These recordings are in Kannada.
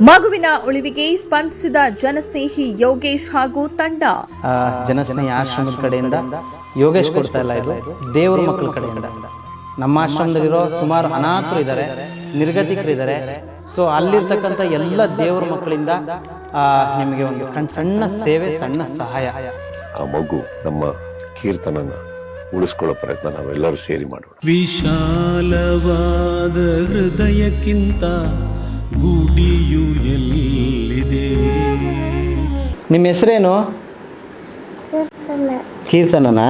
ಮಗುವಿನ ಉಳಿವಿಗೆ ಸ್ಪಂದಿಸಿದ ಜನಸ್ನೇಹಿ ಯೋಗೇಶ್ ಹಾಗೂ ತಂಡ. ಜನಸ್ನೇಹಿ ಆಶ್ರಮದ ಕಡೆಯಿಂದ ಯೋಗೇಶ್ ಕೊಡ್ತಾ ಇಲ್ಲ ಇದು. ದೇವರ ಮಕ್ಕಳ ಕಡೆಯಿಂದ. ನಮ್ಮ ಆಶ್ರಮದಲ್ಲಿರೋ ಸುಮಾರು ಅನಾಥರು ಇದ್ದಾರೆ ನಿರ್ಗತಿಕರು ಇದ್ದಾರೆ ಸೊ ಅಲ್ಲಿರ್ತಕ್ಕಂಥ ಎಲ್ಲ ದೇವರ ಮಕ್ಕಳಿಂದ ಆ, ನಿಮಗೆ ಒಂದು ಕಣ್ ಸಣ್ಣ ಸೇವೆ ಸಣ್ಣ ಸಹಾಯ. ಆ ಮಗು ನಮ್ಮ ಕೀರ್ತನ ಉಳಿಸ್ಕೊಳ್ಳೋ ಪ್ರಯತ್ನ ನಾವೆಲ್ಲರೂ ಸೇರಿ ಮಾಡೋಣ. ವಿಶಾಲವಾದ ಹೃದಯಕ್ಕಿಂತ ಗುಡಿಯು ಎಲ್ಲಿದೆ? ನಿಮ್ಮ ಹೆಸರೇನು? ಕೀರ್ತನನಾ?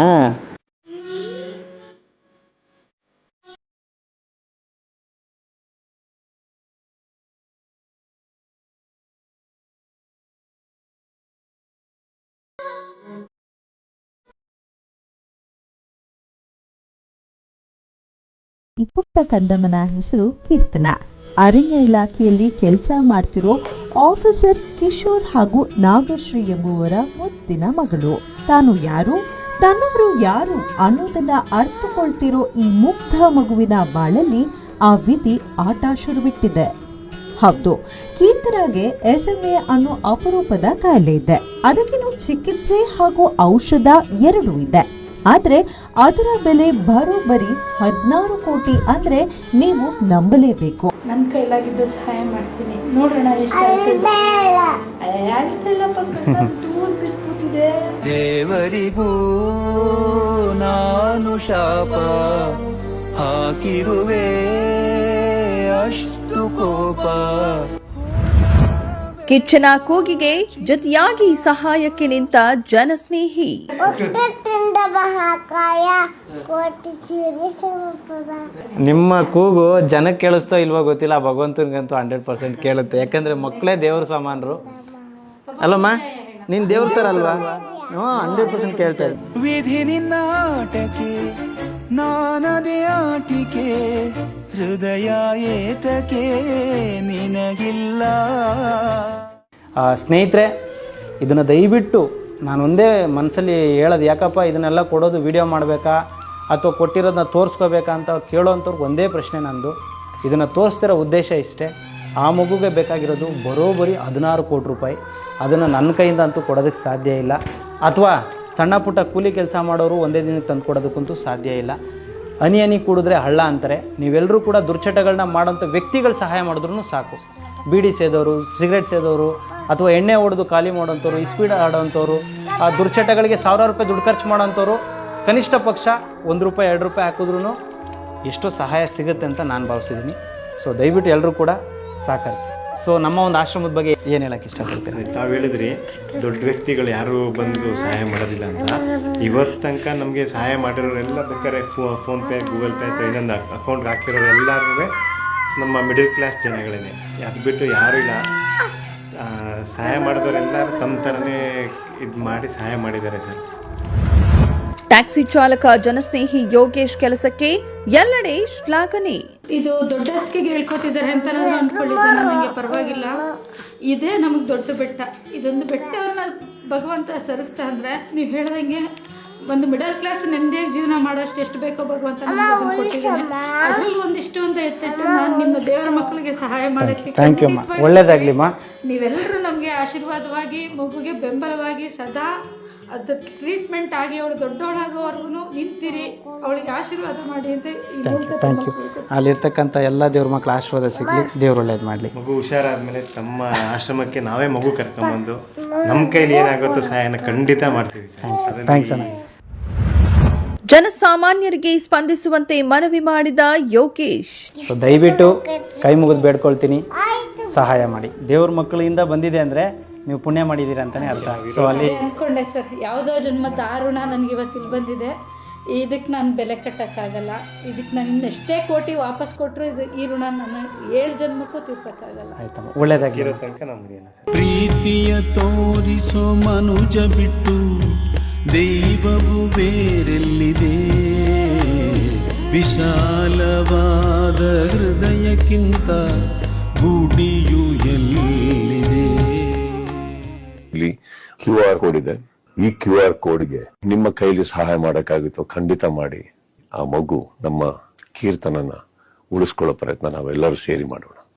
ಈ ಪುಟ್ಟ ಕಂದಮ್ಮನ ಹೆಸರು ಕೀರ್ತನ. ಅರಣ್ಯ ಇಲಾಖೆಯಲ್ಲಿ ಕೆಲಸ ಮಾಡ್ತಿರೋ ಆಫೀಸರ್ ಕಿಶೋರ್ ಹಾಗೂ ನಾಗಶ್ರೀ ಎಂಬುವರ ಮುತ್ತಿನ ಮಗಳು. ತಾನು ಯಾರು? ತನ್ನವರು ಯಾರು ಅನ್ನೋದನ್ನ ಅರ್ಥಕೊಳ್ತಿರೋ ಈ ಮುಗ್ಧ ಮಗುವಿನ ಬಾಳಲ್ಲಿ ಆ ವಿಧಿ ಆಟ ಶುರುವಿಟ್ಟಿದೆ. ಹೌದು ಕೀರ್ತನಾಗೆ ಎ ಅನ್ನೋ ಅಪರೂಪದ ಕಾಯಿಲೆ ಇದೆ. ಅದಕ್ಕಿನ್ನು ಚಿಕಿತ್ಸೆ ಹಾಗೂ ಔಷಧ ಎರಡೂ ಇದೆ. ಆದ್ರೆ ಅದರ ಬೆಲೆ ಬರೋಬ್ಬರಿ ಹದಿನಾರು ಕೋಟಿ ಅಂದ್ರೆ ನೀವು ನಂಬಲೇಬೇಕು. ನನ್ನ ಕೈಲಾಗಿದ್ದು ಸಹಾಯ ಮಾಡ್ತೀನಿ. ನೋಡೋಣ ಬಿಟ್ಬಿಟ್ಟಿದೆ. ದೇವರಿಗೂ ನಾನು ಶಾಪ ಹಾಕಿರುವೆ ಅಷ್ಟು ಕೋಪ. ಕಿಚ್ಚನ ಕೂಗಿಗೆ ಜೊತೆಯಾಗಿ ಸಹಾಯಕ್ಕೆ ನಿಂತ ಜನಸ್ನೇಹಿ. ನಿಮ್ಮ ಕೂಗು ಜನಕ್ಕೆ ಕೇಳಿಸ್ತೋ ಇಲ್ವೋ ಗೊತ್ತಿಲ್ಲ ಭಗವಂತನಿಗಂತೂ ಹಂಡ್ರೆಡ್ ಪರ್ಸೆಂಟ್ ಕೇಳುತ್ತೆ. ಯಾಕಂದ್ರೆ ಮಕ್ಕಳೇ ದೇವ್ರ ಸಾಮಾನ್ರು. ಅಲ್ಲಮ್ಮ ನೀನ್ ದೇವ್ರ ತರ ಅಲ್ವಾ? ಹ್ಞೂ ಹಂಡ್ರೆಡ್ ಪರ್ಸೆಂಟ್ ಕೇಳ್ತಾ ವಿಧಿ ನಿನ್ನ ಆಟಕ್ಕೆ ನಾನದೇ ಆಟಿಕೆ ಹೃದಯ ಏತಕೆ ನಿನಗಿಲ್ಲ. ಸ್ನೇಹಿತರೆ, ಇದನ್ನು ದಯವಿಟ್ಟು ನಾನು ಒಂದೇ ಮನಸ್ಸಲ್ಲಿ ಹೇಳೋದು, ಯಾಕಪ್ಪ ಇದನ್ನೆಲ್ಲ ಕೊಡೋದು ವಿಡಿಯೋ ಮಾಡಬೇಕಾ? ಅಥವಾ ಕೊಟ್ಟಿರೋದನ್ನ ತೋರಿಸ್ಕೋಬೇಕಾ ಅಂತ ಕೇಳೋವಂಥವ್ರಿಗೆ ಒಂದೇ ಪ್ರಶ್ನೆ ನಂದು. ಇದನ್ನು ತೋರಿಸ್ತಿರೋ ಉದ್ದೇಶ ಇಷ್ಟೇ. ಆ ಮಗುಗೆ ಬೇಕಾಗಿರೋದು ಬರೋಬರಿ ಹದಿನಾರು ಕೋಟಿ ರೂಪಾಯಿ. ಅದನ್ನು ನನ್ನ ಕೈಯಿಂದ ಅಂತೂ ಕೊಡೋದಕ್ಕೆ ಸಾಧ್ಯ ಇಲ್ಲ. ಅಥವಾ ಸಣ್ಣ ಪುಟ್ಟ ಕೂಲಿ ಕೆಲಸ ಮಾಡೋರು ಒಂದೇ ದಿನಕ್ಕೆ ತಂದು ಕೊಡೋದಕ್ಕಂತೂ ಸಾಧ್ಯ ಇಲ್ಲ. ಹನಿ ಹನಿ ಕೂಡಿದ್ರೆ ಹಳ್ಳ ಅಂತಾರೆ. ನೀವೆಲ್ಲರೂ ಕೂಡ ದುರ್ಚಟಗಳನ್ನ ಮಾಡೋಂಥ ವ್ಯಕ್ತಿಗಳು ಸಹಾಯ ಮಾಡಿದ್ರೂ ಸಾಕು. ಬೀಡಿ ಸೇದೋರು, ಸಿಗರೇಟ್ ಸೇದೋರು ಅಥವಾ ಎಣ್ಣೆ ಹೊಡೆದು ಖಾಲಿ ಮಾಡೋಂಥವ್ರು ಇಸ್ಪೀಡ್ ಆಡೋಂಥವ್ರು ಆ ದುರ್ಚಟಗಳಿಗೆ ಸಾವಿರಾರು ರೂಪಾಯಿ ದುಡ್ಡು ಖರ್ಚು ಮಾಡೋಂಥವ್ರು ಕನಿಷ್ಠ ಪಕ್ಷ ಒಂದು ರೂಪಾಯಿ, ಎರಡು ರೂಪಾಯಿ ಹಾಕಿದ್ರೂ ಎಷ್ಟೋ ಸಹಾಯ ಸಿಗುತ್ತೆ ಅಂತ ನಾನು ಭಾವಿಸಿದ್ದೀನಿ ಸೊ ದಯವಿಟ್ಟು ಎಲ್ಲರೂ ಕೂಡ ಸಹಕರಿಸಿ. ಸೊ ನಮ್ಮ ಒಂದು ಆಶ್ರಮದ ಬಗ್ಗೆ ಏನು ಹೇಳಕ್ಕೆ ಇಷ್ಟಪಡ್ತೀನಿ ತಾವು ಹೇಳಿದ್ರಿ, ದೊಡ್ಡ ವ್ಯಕ್ತಿಗಳು ಯಾರು ಬಂದು ಸಹಾಯ ಮಾಡೋದಿಲ್ಲ ಅಂತ. ಇವತ್ತು ತನಕ ನಮಗೆ ಸಹಾಯ ಮಾಡಿರೋರೆಲ್ಲ ಬೇಕಾದ್ರೆ ಫೋನ್ಪೇ ಗೂಗಲ್ ಪೇ ಅಥವಾ ಇನ್ನೊಂದು ಅಕೌಂಟ್ಗೆ ಹಾಕಿರೋರು ಎಲ್ಲರೂ ನಮ್ಮ ಮಿಡಲ್ ಕ್ಲಾಸ್ ಜನಗಳೇನೆ ಅದು ಬಿಟ್ಟು ಯಾರೂ ಇಲ್ಲ. ಸಹಾಯ ಮಾಡಿದವರೆಲ್ಲರೂ ತಮ್ಮ ಥರನೇ ಇದು ಮಾಡಿ ಸಹಾಯ ಮಾಡಿದ್ದಾರೆ ಸರ್. ಟ್ಯಾಕ್ಸಿ ಚಾಲಕ ಜನಸ್ನೇಹಿ ಯೋಗೇಶ್ ಕೆಲಸಕ್ಕೆ ಎಲ್ಲೆಡೆ ಶ್ಲಾಘನೆ. ಇದು ದೊಡ್ಡಸ್ಕಿಗೆ ಹೇಳ್ಕೊತಿದ್ದಾರೆ ಅಂತ ನಾನು ಅನ್ಕೊಂಡಿದ್ದೆ ನನಗೆ ಪರವಾಗಿಲ್ಲ. ಇದೇ ನಮಗೆ ದೊಡ್ಡ ಬೆಟ್ಟ. ಇದೊಂದು ಬೆಟ್ಟವನ್ನು ಭಗವಂತ ಸರಿಸ್ತಾ ಅಂದ್ರೆ ನೀವು ಹೇಳ್ದಂಗೆ ಒಂದು ಮಿಡಲ್ ಕ್ಲಾಸ್ ನೆಮ್ಮದಿಯಾಗಿ ಜೀವನ ಮಾಡೋಷ್ಟು ಎಷ್ಟು ಬೇಕೋ ಭಗವಂತ ಅದ್ರಲ್ಲಿ ಒಂದಿಷ್ಟು ಅಂತ ಎತ್ತಿಟ್ಟು ನಾನು ನಿಮ್ಮ ದೇವರ ಮಕ್ಕಳಿಗೆ ಸಹಾಯ ಮಾಡಕ್ಕೆ ಥ್ಯಾಂಕ್ ಯು ಒಳ್ಳೇದಾಗ್ಲಿಮ್ಮ. ನೀವೆಲ್ಲರೂ ನಮಗೆ ಆಶೀರ್ವಾದವಾಗಿ ಮಗುಗೆ ಬೆಂಬಲವಾಗಿ ಸದಾ ಅದು ಟ್ರೀಟ್ಮೆಂಟ್ ಆಗಿ ಅವಳು ದೊಡ್ಡವಳಾಗೋವರೆಗೂ ನಿಂತಿರಿ. ಅವಳಿಗೆ ಆಶೀರ್ವಾದ ಮಾಡಿ ಅಂತ ಈ ಮೂಲಕ ಥ್ಯಾಂಕ್ ಯು ಅಲ್ಲಿರ್ತಕ್ಕಂಥ ಎಲ್ಲ ದೇವ್ರ ಮಕ್ಕಳ ಆಶೀರ್ವಾದ ಸಿಗಲಿ. ದೇವ್ರು ಒಳ್ಳೇದು ಮಾಡಲಿ. ಮಗು ಹುಷಾರಾದ್ಮೇಲೆ ತಮ್ಮ ಆಶ್ರಮಕ್ಕೆ ನಾವೇ ಮಗು ಕರ್ಕೊಂಬಂದು ನಮ್ಮ ಕೈಲಿ ಏನಾಗುತ್ತೋ ಸಹಾಯನ ಖಂಡಿತ ಮಾಡ್ತೀವಿ. ಥ್ಯಾಂಕ್ಸ್ ಥ್ಯಾಂಕ್ಸ್ ಅಣ್ಣ. ಜನಸಾಮಾನ್ಯರಿಗೆ ಸ್ಪಂದಿಸುವಂತೆ ಮನವಿ ಮಾಡಿದ ಯೋಗೇಶ್. ಸೊ ದಯವಿಟ್ಟು ಕೈ ಮುಗಿದು ಬೇಡ್ಕೊಳ್ತೀನಿ. ಸಹಾಯ ಮಾಡಿ. ದೇವ್ರ ಮಕ್ಕಳಿಂದ ಬಂದಿದೆ ಅಂದ್ರೆ ನೀವು ಪುಣ್ಯ ಮಾಡಿದ್ದೀರಾ ಅಂತಾನೆ ಅರ್ಥ. ಸೊ ಅಲ್ಲಿ ಅನ್ಕೊಂಡೆ ಸರ್ ಯಾವ್ದೋ ಜನ್ಮದ ಆ ಋಣ ನನಗೆ ಇವತ್ತು ಇಲ್ಲಿ ಬಂದಿದೆ. ಇದಕ್ಕೆ ನಾನು ಬೆಲೆ ಕಟ್ಟೋಕ್ಕಾಗಲ್ಲ. ಇದಕ್ಕೆ ನಾನು ಇನ್ನೆಷ್ಟೇ ಕೋಟಿ ವಾಪಸ್ ಕೊಟ್ಟರು ಇದು ಈ ಋಣ ನಾನು ಏಳು ಜನ್ಮಕ್ಕೂ ತೀರ್ಸೋಕ್ಕಾಗಲ್ಲ. ಆಯ್ತಮ್ಮ ಒಳ್ಳೇದಾಗಿರೋ ತನಕ ನಮ್ಗೆ ಪ್ರೀತಿಯ ತೋರಿಸೋ ಮನುಜ ಬಿಟ್ಟು ದೈವವು ಬೇರೆಲ್ಲಿದೆ? ವಿಶಾಲವಾದ ಹೃದಯಕ್ಕಿಂತ ಗುಡಿಯು ಎಲ್ಲಿದೆ? ಇಲ್ಲಿ ಕ್ಯೂ ಆರ್ ಕೋಡ್ ಇದೆ. ಈ ಕ್ಯೂ ಆರ್ ಕೋಡ್ಗೆ ನಿಮ್ಮ ಕೈಲಿ ಸಹಾಯ ಮಾಡೋಕ್ಕಾಗುತ್ತೋ ಖಂಡಿತ ಮಾಡಿ. ಆ ಮಗು ನಮ್ಮ ಕೀರ್ತನನ್ನ ಉಳಿಸ್ಕೊಳ್ಳೋ ಪ್ರಯತ್ನ ನಾವೆಲ್ಲರೂ ಸೇರಿ ಮಾಡೋಣ.